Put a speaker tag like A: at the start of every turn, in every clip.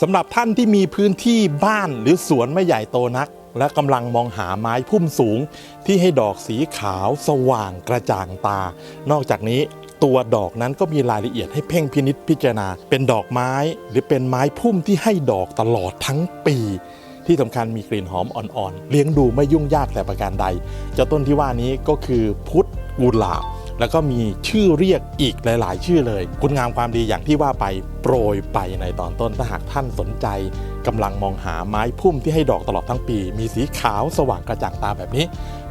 A: สำหรับท่านที่มีพื้นที่บ้านหรือสวนไม่ใหญ่โตนัก และกำลังมองหาไม้พุ่มสูง ที่ให้ดอกสีขาวสว่างกระจ่างตา นอกจากนี้ตัวดอกนั้นก็มีรายละเอียดให้เพ่งพินิษพิจารณา เป็นดอกไม้หรือเป็นไม้พุ่มที่ให้ดอกตลอดทั้งปี ที่สำคัญมีกลิ่นหอมอ่อนๆเลี้ยงดูไม่ยุ่งยากแต่ประการใด เจ้าต้นที่ว่านี้ก็คือพุทธกุหลาบ แล้วก็มีชื่อเรียกอีกหลาย ๆ ชื่อเลย คุณงามความดีอย่างที่ว่าไปโปรยไปในตอนต้นถ้าหากท่านสนใจกำลังมองหาไม้พุ่มที่ให้ดอกตลอดทั้งปี มีสีขาวสว่างกระจ่างตาแบบนี้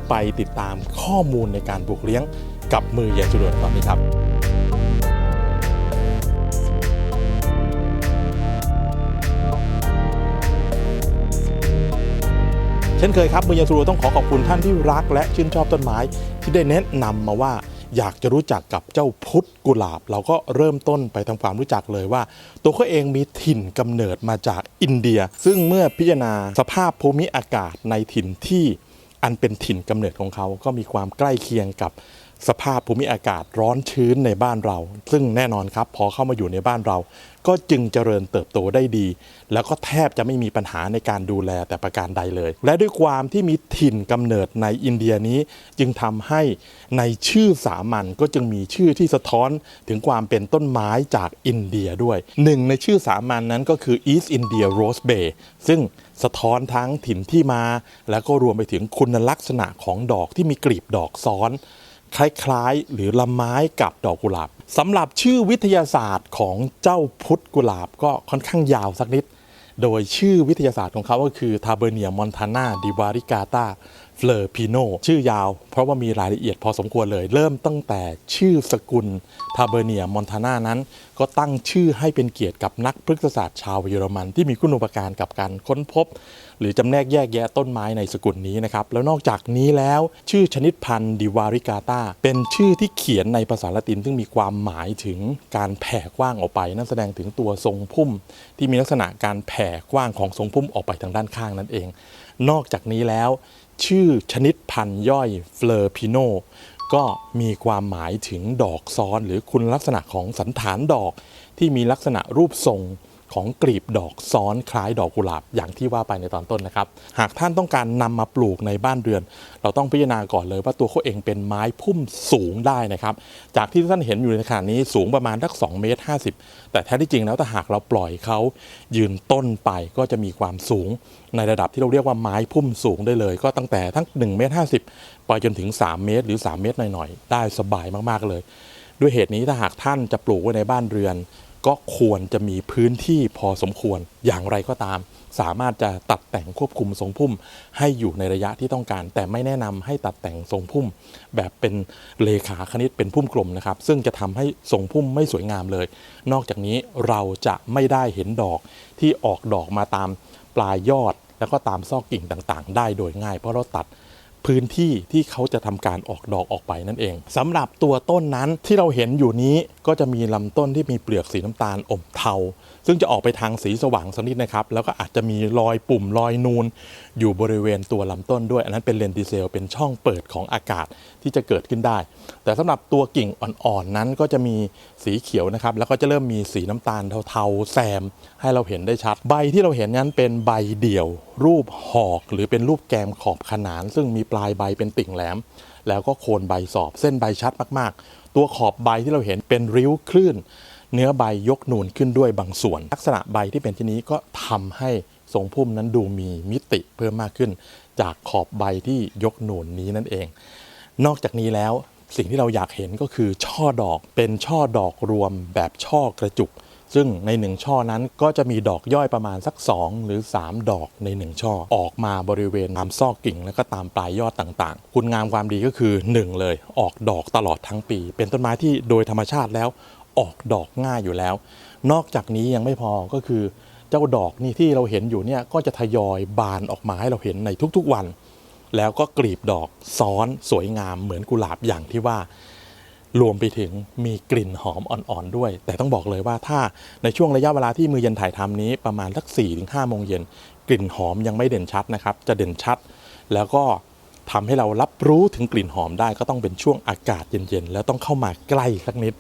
A: ไปติดตามข้อมูลในการปลูกเลี้ยงกับมือเย็นสุดตอนนี้ครับเช่นเคยครับมือยันสูรูต้องขอขอบคุณท่านที่รักและชื่นชอบต้นไม้ ที่ได้แนะนำมาว่า อยากจะรู้จักกับเจ้าพุทธกุหลาบ เราก็เริ่มต้นไปทำความรู้จักเลยว่า ตัวเขาเองมีถิ่นกำเนิดมาจากอินเดีย ซึ่งเมื่อพิจารณาสภาพภูมิอากาศในถิ่นที่อันเป็นถิ่นกำเนิดของเขาก็มีความใกล้เคียงกับ สภาพภูมิอากาศร้อนชื้นในบ้านเรา ซึ่งแน่นอนครับ พอเข้ามาอยู่ในบ้านเรา ก็จึงเจริญเติบโตได้ดี แล้วก็แทบจะไม่มีปัญหาในการดูแลแต่ประการใดเลย และด้วยความที่มีถิ่นกำเนิดในอินเดียนี้ จึงทำให้ในชื่อสามัญก็จึงมีชื่อที่สะท้อนถึงความเป็นต้นไม้จากอินเดียด้วยหนึ่งในชื่อสามัญนนั้นก็คือ East India Rose Bay ซึ่งสะท้อนทั้งถิ่นที่มา แล้วก็รวมไปถึงคุณลักษณะของดอกที่มีกลีบดอกซ้อน คล้ายๆ หรือละไม้กับดอกกุหลาบสำหรับชื่อวิทยาศาสตร์ของเจ้าพุทธกุหลาบก็ค่อนข้างยาวสักนิด โดยชื่อวิทยาศาสตร์ของเขาก็คือทาเบเนียมอนทานาดิวาริกาตา เฟลอร์พิโนชื่อยาว เพราะว่ามีรายละเอียดพอสมควรเลย เริ่มตั้งแต่ชื่อสกุลทาเบเนียมอนทานานั้น ก็ตั้งชื่อให้เป็นเกียรติกับนักพฤกษศาสตร์ชาวเยอรมัน ที่มีคุณอุปการกับการค้นพบ หรือจำแนกแยกแยะต้นไม้ในสกุลนี้นะครับ แล้วนอกจากนี้แล้ว ชื่อชนิดพันธุ์ดิวาริกาตาเป็นชื่อที่เขียนในภาษาละติน ซึ่งมีความหมายถึงการแผ่กว้างออกไป นั่นแสดงถึงตัวทรงพุ่ม ที่มีลักษณะการแผ่กว้างของทรงพุ่มออกไปทางด้านข้างนั่นเอง นอกจากนี้แล้ว ชื่อชนิดพันธุ์ย่อยเฟลอร์พิโนก็มีความหมายถึงดอกซ้อนหรือคุณลักษณะของสันฐานดอกที่มีลักษณะรูปทรง ของกลีบดอกซ้อนคล้ายดอกกุหลาบอย่างที่ว่าไปในตอนต้นนะครับ หากท่านต้องการนำมาปลูกในบ้านเรือน เราต้องพิจารณาก่อนเลยว่าตัวเขาเองเป็นไม้พุ่มสูงได้นะครับ จากที่ท่านเห็นอยู่ในขณะนี้สูงประมาณสัก2เมตร50 แต่แท้ที่จริงแล้วถ้าหากเราปล่อยเขายืนต้นไปก็จะมีความสูง ในระดับที่เราเรียกว่าไม้พุ่มสูงได้เลย ก็ตั้งแต่ทั้ง1เมตร50 ไปจนถึง 3 เมตร หรือ 3 เมตรหน่อยๆ ได้สบายมากๆเลย ด้วยเหตุนี้ถ้าหากท่านจะปลูกไว้ในบ้านเรือน ก็ควรจะมีพื้นที่พอสมควรอย่างไรก็ตาม สามารถจะตัดแต่งควบคุมทรงพุ่ม ให้อยู่ในระยะที่ต้องการ แต่ไม่แนะนำให้ตัดแต่งทรงพุ่ม แบบเป็นเลขาคณิตเป็นพุ่มกลมนะครับ ซึ่งจะทำให้ทรงพุ่มไม่สวยงามเลย นอกจากนี้เราจะไม่ได้เห็นดอกที่ออกดอกมาตามปลายยอด แล้วก็ตามซอกกิ่งต่างๆ ได้โดยง่าย เพราะเราตัด พื้นที่ที่เขาจะทำการออกดอกออกไปนั่นเองสำหรับตัวต้นนั้นที่เราเห็นอยู่นี้ก็จะมีลำต้นที่มีเปลือกสีน้ำตาลอมเทา ซึ่งจะออกไปทางสีสว่างสักนิดนะครับ แล้วก็อาจจะมีรอยปุ่มรอยนูน อยู่บริเวณตัวลำต้นด้วย อันนั้นเป็นเลนติเซลเป็นช่องเปิดของอากาศที่จะเกิดขึ้นได้ แต่สำหรับตัวกิ่งอ่อนๆนั้นก็จะมีสีเขียวนะครับแล้วก็จะเริ่มมีสีน้ำตาลเทาๆแซม ให้เราเห็นได้ชัด ใบที่เราเห็นนั้นเป็นใบเดี่ยว รูปหอก หรือเป็นรูปแกมขอบขนาน ซึ่งมีปลายใบเป็นติ่งแหลม แล้วก็โคนใบสอบเส้นใบชัดมากๆ ตัวขอบใบที่เราเห็นเป็นริ้วคลื่น เนื้อใบยกนูนขึ้นด้วยบางส่วน ลักษณะใบที่เป็นที่นี้ก็ทำให้ทรงพุ่มนั้นดูมีมิติเพิ่มมากขึ้น จากขอบใบที่ยกนูนนี้นั่นเอง นอกจากนี้แล้วสิ่งที่เราอยากเห็นก็คือช่อดอกเป็นช่อดอกรวมแบบช่อกระจุก ซึ่งในหนึ่งช่อนั้นก็จะมีดอกย่อยประมาณสัก 2 หรือ 3 ดอกใน 1 ช่อ ออกมาบริเวณตามซอกกิ่ง และก็ตามปลายยอดต่างๆ คุณงามความดีก็คือ 1 เลย ออกดอกตลอดทั้งปี เป็นต้นไม้ที่โดยธรรมชาติแล้วออกดอกง่ายอยู่แล้ว นอกจากนี้ยังไม่พอก็คือเจ้าดอกนี่ที่เราเห็นอยู่เนี่ยก็จะทยอยบานออกมาให้เราเห็นในทุกๆวัน แล้วก็กลีบดอกซ้อนสวยงามเหมือนกุหลาบอย่างที่ว่า รวมไปถึงมีกลิ่นหอมอ่อนๆด้วย แต่ต้องบอกเลยว่าถ้าในช่วงระยะเวลาที่มือเย็นถ่ายทำนี้ประมาณสัก4ี่ถึงห้าโมงเย็น กลิ่นหอมยังไม่เด่นชัดนะครับ จะเด่นชัด แล้วก็ทำให้เรารับรู้ถึงกลิ่นหอมได้ก็ต้องเป็นช่วงอากาศเย็นๆ แล้วต้องเข้ามาใกล้สักนิด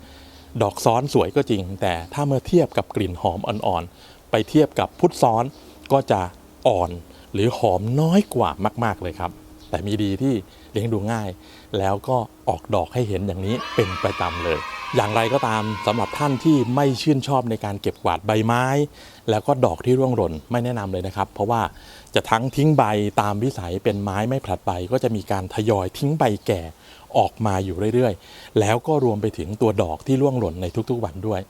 A: ดอกซ้อนสวยก็จริง แต่ถ้าเมื่อเทียบกับกลิ่นหอมอ่อนๆ ไปเทียบกับพุทธซ้อนก็จะอ่อน หรือหอมน้อยกว่ามาก ๆเลยครับ แต่มีดีที่ เลี้ยงดูง่าย แล้วก็ออกดอกให้เห็นอย่างนี้เป็นประจำเลย อย่างไรก็ตามสำหรับท่านที่ไม่ชื่นชอบในการเก็บกวาดใบไม้ แล้วก็ดอกที่ร่วงหล่นไม่แนะนำเลยนะครับ เพราะว่าจะทั้งทิ้งใบตามวิสัยเป็นไม้ไม่ผลัดใบก็จะมีการทยอยทิ้งใบแก่ออกมาอยู่เรื่อยๆ แล้วก็รวมไปถึงตัวดอกที่ร่วงหล่นในทุกๆวันด้วย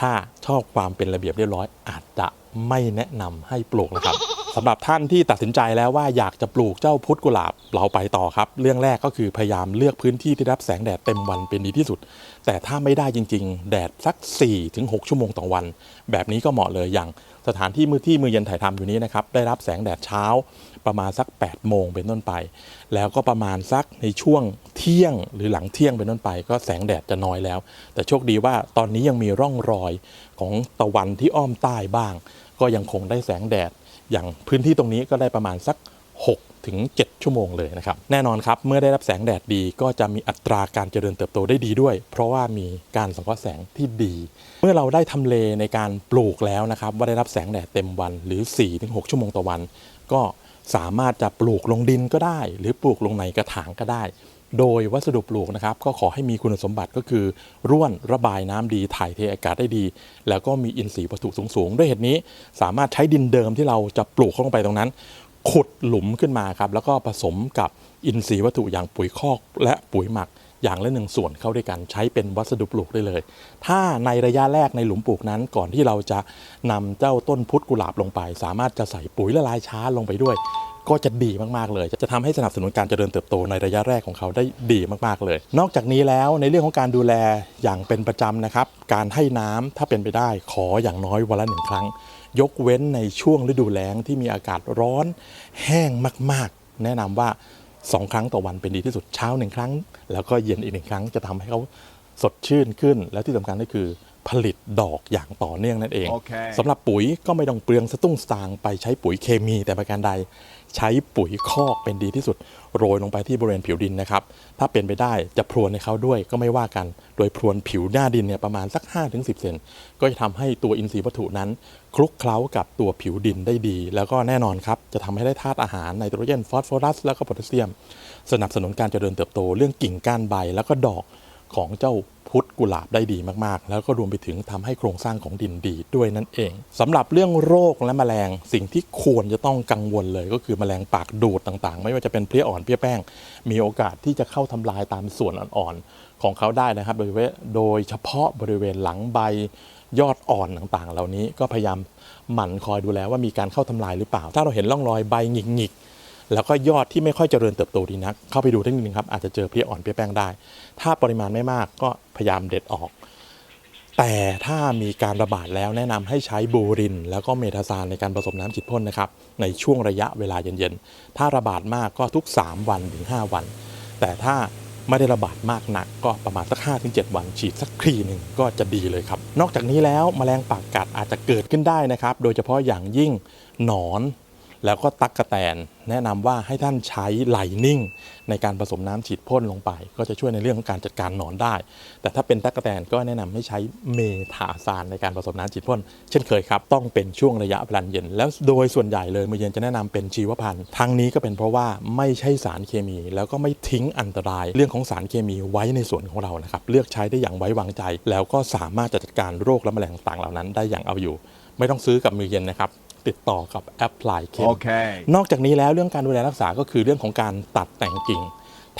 A: ถ้าชอบความเป็นระเบียบเรียบร้อยอาจจะไม่แนะนำให้ปลูกนะครับ สำหรับท่านที่ตัดสินใจแล้วว่าอยากจะปลูกเจ้าพุทธกุหลาบเราไปต่อครับ เรื่องแรกก็คือพยายามเลือกพื้นที่ที่รับแสงแดดเต็มวันเป็นดีที่สุด แต่ถ้าไม่ได้จริง ๆ แดดสัก 4-6 ชั่วโมงต่อวัน แบบนี้ก็เหมาะเลยอย่างสถานที่มือที่มือเย็นถ่ายทำอยู่นี้นะครับได้รับแสงแดดเช้าประมาณสัก 8 โมงเป็นต้นไป แล้วก็ประมาณสักในช่วงเที่ยงหรือหลังเที่ยงเป็นต้นไป ก็แสงแดดจะน้อยแล้ว แต่โชคดีว่าตอนนี้ยังมีร่องรอยของตะวันที่อ้อมใต้บ้าง ก็ยังคงได้แสงแดด อย่างพื้นที่ตรงนี้ก็ได้ประมาณสัก 6 ถึง 7 ชั่วโมงเลยนะครับ แน่นอนครับ เมื่อได้รับแสงแดดดีก็จะมีอัตราการเจริญเติบโตได้ดีด้วย เพราะว่ามีการสังเคราะห์แสงที่ดี เมื่อเราได้ทำเลในการปลูกแล้วนะครับ ว่าได้รับแสงแดดเต็มวันหรือ 4-6 ชั่วโมงต่อวัน ก็สามารถจะปลูกลงดินก็ได้ หรือปลูกลงในกระถางก็ได้ โดยวัสดุปลูกนะครับก็ขอให้มีคุณสมบัติก็คือ ร่วนระบายน้ำดีถ่ายเทอากาศได้ดี แล้วก็มีอินทรีย์วัตถุสูงๆ ด้วยเหตุนี้สามารถใช้ดินเดิมที่เราจะปลูกเข้าลงไปตรงนั้น ขุดหลุมขึ้นมาครับแล้วก็ผสมกับอินทรีย์วัตถุอย่างปุ๋ยคอกและปุ๋ยหมักอย่างละหนึ่งส่วนเข้าด้วยกันใช้เป็นวัสดุปลูกได้เลย ถ้าในระยะแรกในหลุมปลูกนั้นก่อนที่เราจะนำเจ้าต้นพุทธกุหลาบลงไป สามารถจะใส่ปุ๋ยละลายช้าลงไปด้วย ก็จะดีมากๆเลย จะทำให้สนับสนุนการเจริญเติบโตในระยะแรกของเขาได้ดีมากๆเลย นอกจากนี้แล้วในเรื่องของการดูแลอย่างเป็นประจำนะครับการให้น้ำถ้าเป็นไปได้ขออย่างน้อยวันละหนึ่งครั้ง ยกเว้นในช่วงฤดูแล้งที่มีอากาศร้อน แห้งมากๆ แนะนำว่า2ครั้งต่อวันเป็นดีที่สุดเช้าหนึ่งครั้ง แล้วก็เย็นอีกหนึ่งครั้งจะทำให้เขาสดชื่นขึ้น แล้วที่สำคัญก็คือผลิตดอกอย่างต่อเนื่องนั่นเอง
B: โอเค
A: สำหรับปุ๋ยก็ไม่ต้องเปลืองสตุ้งสตางค์ไปใช้ปุ๋ยเคมีแต่ประการใด ใช้ปุ๋ยคอกเป็นดีที่สุด โรยลงไปที่บริเวณผิวดินนะครับ ถ้าเป็นไปได้จะพรวนให้เขาด้วยก็ไม่ว่ากัน โดยพรวนผิวหน้าดินเนี่ยประมาณสัก 5-10 เซนก็จะทำให้ตัวอินทรีย์วัตถุนั้น คลุกเคล้ากับตัวผิวดินได้ดี แล้วก็แน่นอนครับจะทำให้ได้ธาตุอาหารไนโตรเจนฟอสฟอรัส แล้วก็โพแทสเซียม สนับสนุนการเจริญเติบโตเรื่องกิ่งก้านใบแล้วก็ดอก ของเจ้าพุทธกุหลาบได้ดีมากๆ แล้วก็รวมไปถึงทำให้โครงสร้างของดินดีด้วยนั่นเองสำหรับเรื่องโรคและแมลงสิ่งที่ควรจะต้องกังวลเลยก็คือแมลงปากดูดต่างๆ ไม่ว่าจะเป็นเพลี้ยอ่อนเพลี้ยแป้ง มีโอกาสที่จะเข้าทำลายตามส่วนอ่อนๆ ของเขาได้นะครับ โดยเโดยเฉพาะบริเวณหลังใบยอดอ่อนต่างๆ เหล่านี้ก็พยายามหมั่นคอยดูแลว่ามีการเข้าทำลายหรือเปล่า ถ้าเราเห็นร่องรอยใบหงิกๆ แล้วก็ยอดที่ไม่ค่อยเจริญเติบโตดีนัก เข้าไปดูได้นิดนึงครับอาจจะเจอเพี้ยอ่อนเพี้ยแป้งได้ ถ้าปริมาณไม่มากก็พยายามเด็ดออก แต่ถ้ามีการระบาดแล้วแนะนำให้ใช้บูริน แล้วก็เมทาซานในการผสมน้ำฉีดพ่นนะครับในช่วงระยะเวลาเย็นๆถ้าระบาดมากก็ทุก 3 วันถึง 5 วัน แต่ถ้าไม่ได้ระบาดมากหนักก็ประมาณสัก5-7วันฉีดสักครีหนึ่งก็จะดีเลยครับ นอกจากนี้แล้วแมลงปากกัดอาจจะเกิดขึ้นได้นะครับ โดยเฉพาะอย่างยิ่งหนอน แล้วก็ตักกะแตน แนะนำว่าให้ท่านใช้ไหลนิ่ง ในการผสมน้ำฉีดพ่นลงไป ก็จะช่วยในเรื่องของการจัดการหนอนได้ แต่ถ้าเป็นตักกะแตนก็แนะนำให้ใช้เมทาซานในการผสมน้ำฉีดพ่นเช่นเคยครับ ต้องเป็นช่วงระยะเวลาเย็น แล้วโดยส่วนใหญ่เลยมือเย็นจะแนะนำเป็นชีวพันธุ์ทั้งนี้ก็เป็นเพราะว่าไม่ใช่สารเคมี แล้วก็ไม่ทิ้งอันตราย เรื่องของสารเคมีไว้ในส่วนของเรานะครับเลือกใช้ได้อย่างไว้วางใจ แล้วก็สามารถจัดการโรคและแมลงต่างเหล่านั้น ได้อย่างเอาอยู่ ไม่ต้องซื้อกับมือเย็นนะครับ ติดต่อกับแอปพลายเค
B: Okay.
A: นอกจากนี้แล้วเรื่องการดูแลรักษาก็คือเรื่องของการตัดแต่งกิ่ง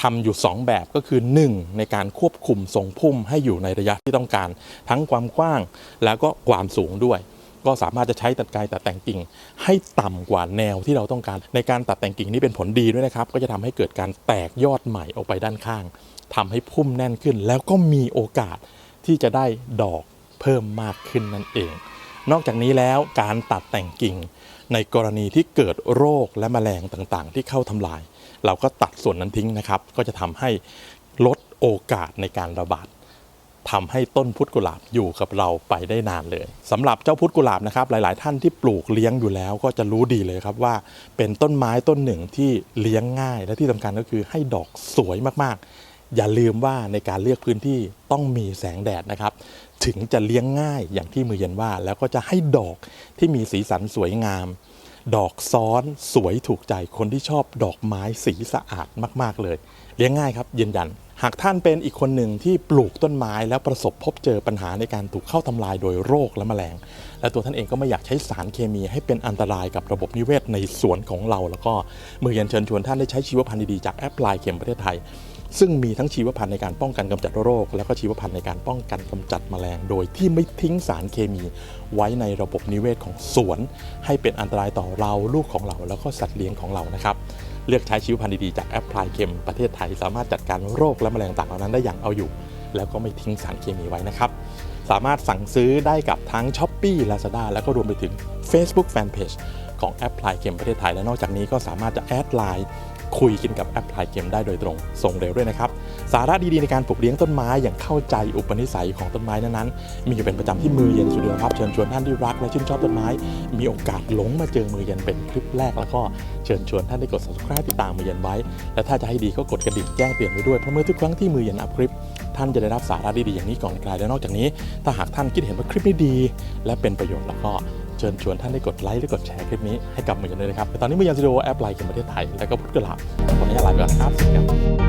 A: ทำอยู่ 2 แบบก็คือ 1 ในการควบคุมทรงพุ่มให้อยู่ในระยะที่ต้องการ ทั้งความกว้างแล้วก็ความสูงด้วย ก็สามารถจะใช้ตัดกายตัดแต่งกิ่ง ให้ต่ำกว่าแนวที่เราต้องการ ในการตัดแต่งกิ่งนี้เป็นผลดีด้วยนะครับ ก็จะทำให้เกิดการแตกยอดใหม่ออกไปด้านข้างทำให้พุ่มแน่นขึ้น แล้วก็มีโอกาสที่จะได้ดอกเพิ่มมากขึ้นนั่นเอง นอกจากนี้แล้วการตัดแต่งกิ่ง ในกรณีที่เกิดโรคและแมลงต่างๆ ที่เข้าทำลาย เราก็ตัดส่วนนั้นทิ้งนะครับ ก็จะทำให้ลดโอกาสในการระบาดทำให้ต้นพุทธกุหลาบอยู่กับเราไปได้นานเลยสำหรับเจ้าพุทธกุหลาบนะครับหลาย ๆ ท่านที่ปลูกเลี้ยงอยู่แล้วก็จะรู้ดีเลยครับว่า เป็นต้นไม้ต้นหนึ่งที่เลี้ยงง่าย และที่สำคัญก็คือให้ดอกสวยมากๆ อย่าลืมว่าในการเลือกพื้นที่ต้องมีแสงแดดนะครับ ถึงจะเลี้ยงง่ายอย่างที่มือเย็นว่า แล้วก็จะให้ดอกที่มีสีสันสวยงาม ดอกซ้อนสวยถูกใจคนที่ชอบดอกไม้สีสะอาดมาก ๆ เลย เลี้ยงง่ายครับยืนยัน หากท่านเป็นอีกคนหนึ่งที่ปลูกต้นไม้แล้วประสบพบเจอปัญหาในการถูกเข้าทำลายโดยโรคและแมลง และตัวท่านเองก็ไม่อยากใช้สารเคมีให้เป็นอันตรายกับระบบนิเวศในสวนของเรา แล้วก็มือเย็นเชิญชวนท่านได้ใช้ชีวพันธุ์ดีๆจากแอปพลายเข็มประเทศไทย ซึ่งมีทั้งชีวพันธุ์ในการป้องกันกำจัดโรค และก็ชีวพันธุ์ในการป้องกันกำจัดแมลง โดยที่ไม่ทิ้งสารเคมี ไว้ในระบบนิเวศของสวน ให้เป็นอันตรายต่อเราลูกของเรา แล้วก็สัตว์เลี้ยงของเรานะครับเลือกใช้ชีวพันธุ์ดีๆจากแอปพลายเข็มประเทศไทย สามารถจัดการโรคและแมลงต่างๆเหล่านั้นได้อย่างเอาอยู่ แล้วก็ไม่ทิ้งสารเคมีไว้นะครับสามารถสั่งซื้อได้กับทั้ง s h อ p e e Lazada แล้วก็รวมไปถึง Facebook Fanpage ของแอปพลายเกมประเทศไทยและนอกจากนี้ก็สามารถจะแอดไลน์ คุยกินกับแอปพลายเกมได้โดยตรง ส่งเร็วด้วยนะครับ สาระดีๆในการปลูกเลี้ยงต้นไม้อย่างเข้าใจอุปนิสัยของต้นไม้นั้นๆ มีอยู่เป็นประจำที่มือเย็นสุดยครับ เชิญชวนท่านที่รักและชื่นชอบต้นไม้ มีโอกาสหลงมาเจอมือเย็นเป็นคลิปแรกแล้วก็เชิญชวนท่านได้กด subscribe ติดตามมือเย็นไว้ และถ้าจะให้ดีก็กดกระดิ่งแจ้งเตือนไว้ด้วยเพราะเมื่อทุกครั้งที่มือเย็นอัพคลิปท่านจะได้รับสาระดีๆอย่างนี้ก่อนใครและนอกจากนี้ ถ้าหากท่านคิดเห็นว่าคลิปนี้ดี และเป็นประโยชน์แล้วก็ เชิญชวนท่านได้กดไลค์และกดแชร์คลิปนี้ให้กับมือยันด้วยนะครับตอนนี้มือยันสตูดิโอแอปไลน์เกมประเทศไทยและก็พุทธกลาบขออนุญาตลาไปก่อนนะครับสวัสดีครับ